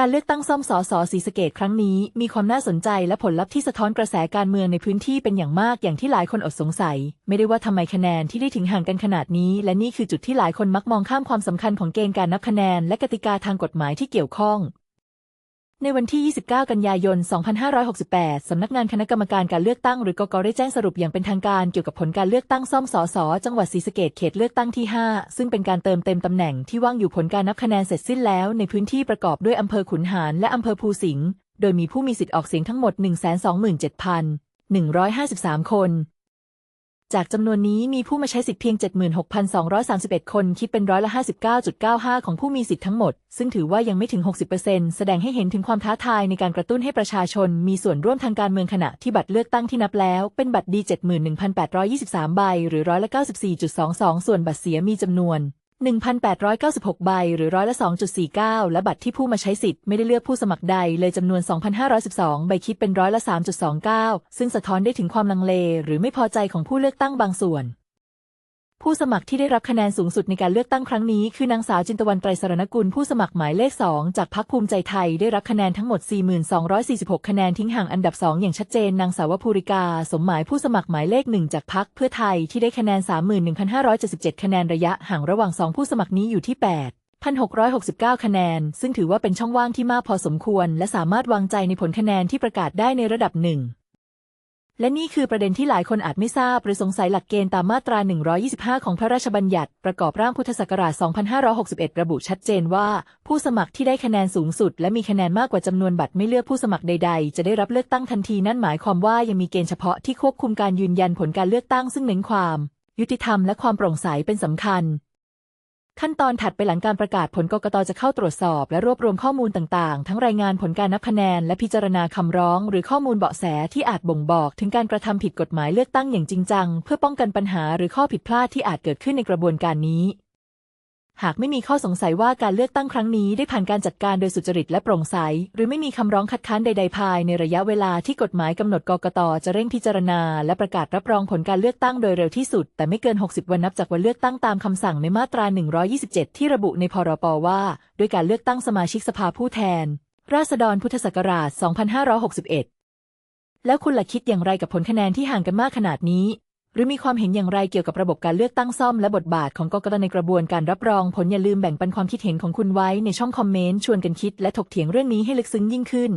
การเลือกตั้งซ่อมสอสอสีสเกตครั้งนี้มีความน่าสนใจและผลลัพธ์ที่สะท้อนกระแสการเมืองในพื้นที่เป็นอย่างมากอย่างที่หลายคนอดสงสัย ไม่ได้ว่าทำไมคะแนนที่ได้ถึงห่างกันขนาดนี้ และนี่คือจุดที่หลายคนมักมองข้ามความสำคัญของเกณฑ์การนับคะแนนและกติกาทางกฎหมายที่เกี่ยวข้อง ในวันที่ 29 กันยายน 2568 สำนักงานคณะกรรมการการเลือกตั้งหรือกกได้แจ้งสรุปอย่างเป็นทางการเกี่ยวกับผลการเลือกตั้งซ่อมสอสอจังหวัดศรีสะเกดเขตเลือกตั้งที่ 5 ซึ่งเป็นการเติมเต็มตำแหน่งที่ว่างอยู่ผลการนับคะแนนเสร็จสิ้นแล้วในพื้นที่ประกอบด้วยอำเภอขุนหารและอำเภอภูสิงห์ โดยมีผู้มีสิทธิ์ออกเสียงทั้งหมด 127,153 คน จากจำนวนนี้มีผู้มาใช้สิทธิ์เพียง 76,231 คนคิดเป็นร้อยละ 59.95 ของผู้มีสิทธิ์ทั้งหมด ซึ่งถือว่ายังไม่ถึง 60%แสดงให้เห็นถึงความท้าทายในการกระตุ้นให้ประชาชนมีส่วนร่วมทางการเมืองขณะที่บัตรเลือกตั้งที่นับแล้ว เป็นบัตรดี 71,823 ใบ หรือร้อยละ 94.22 ส่วนบัตรเสียมีจำนวน 1,896 ใบ หรือร้อยละ 2.49 และบัตรที่ผู้มาใช้สิทธิ์ไม่ได้เลือกผู้สมัครใด เลยจำนวน 2,512 ใบคิดเป็นร้อยละ 3.29 ซึ่งสะท้อนได้ถึงความลังเล หรือไม่พอใจของผู้เลือกตั้งบางส่วน ผู้สมัครที่ได้รับคะแนนสูงสุดในการเลือกตั้งครั้งนี้ คือนางสาวจินตวันไตรสรณกุลผู้สมัครหมายเลข 2 จากพรรคภูมิใจไทยได้รับคะแนนทั้งหมด 4246 คะแนนทิ้งห่างอันดับ 2 อย่างชัดเจน นางสาวภูริกา สมหมายผู้สมัครหมายเลข 1 จากพรรคเพื่อไทยที่ได้คะแนน 31,577 คะแนนระยะห่างระหว่าง 2 ผู้สมัครนี้อยู่ที่ 8 1,669 คะแนน ซึ่งถือว่าเป็นช่องว่างที่มากพอสมควร และสามารถวางใจในผลคะแนนที่ประกาศได้ในระดับหนึ่ง และนี่คือประเด็นที่หลายคนอาจไม่ทราบ หรือสงสัยหลักเกณฑ์ตามมาตรา 125 ของพระราชบัญญัติ ประกอบร่างพุทธศักราช 2561 ระบุชัดเจนว่า ผู้สมัครที่ได้คะแนนสูงสุด และมีคะแนนมากกว่าจำนวนบัตรไม่เลือกผู้สมัครใด ๆ จะได้รับเลือกตั้งทันทีนั่นหมายความว่ายังมีเกณฑ์เฉพาะที่ควบคุมการยืนยันผลการเลือกตั้งซึ่งเน้นความ ยุติธรรมและความโปร่งใสเป็นสำคัญ ขั้นตอนถัดไปหลังการประกาศผลกกตจะเข้าตรวจสอบ และรวบรวมข้อมูลต่างๆ ทั้งรายงานผลการนับคะแนน และพิจารณาคำร้อง หรือข้อมูลเบาะแสที่อาจบ่งบอกถึงการกระทำผิดกฎหมายเลือกตั้งอย่างจริงจัง เพื่อป้องกันปัญหาหรือข้อผิดพลาดที่อาจเกิดขึ้นในกระบวนการนี้ หากไม่มีข้อสงสัยว่าการเลือกตั้งครั้งนี้ได้ผ่านการจัดการโดยสุจริตและโปร่งใส หรือไม่มีคำร้องคัดค้านใด ๆ ภายในระยะเวลาที่กฎหมายกำหนดกกตจะเร่งพิจารณา และประกาศรับรองผลการเลือกตั้งโดยเร็วที่สุด แต่ไม่เกิน 60 วันนับจากวันเลือกตั้งตามคำสั่งในมาตรา 127 ที่ระบุในพรปว่า ด้วยการเลือกตั้งสมาชิกสภาผู้แทน ราษฎรพุทธศักราช 2561 แล้วคุณล่ะคิดอย่างไรกับผลคะแนนที่ห่างกันมากขนาดนี้ หรือมีความเห็นอย่างไรเกี่ยวกับระบบการเลือกตั้งซ่อมและบทบาทของกกตในกระบวนการรับรองผลอย่าลืมแบ่งปันความคิดเห็นของคุณไว้ในช่องคอมเมนต์ชวนกันคิดและถกเถียงเรื่องนี้ให้ลึกซึ้งยิ่งขึ้น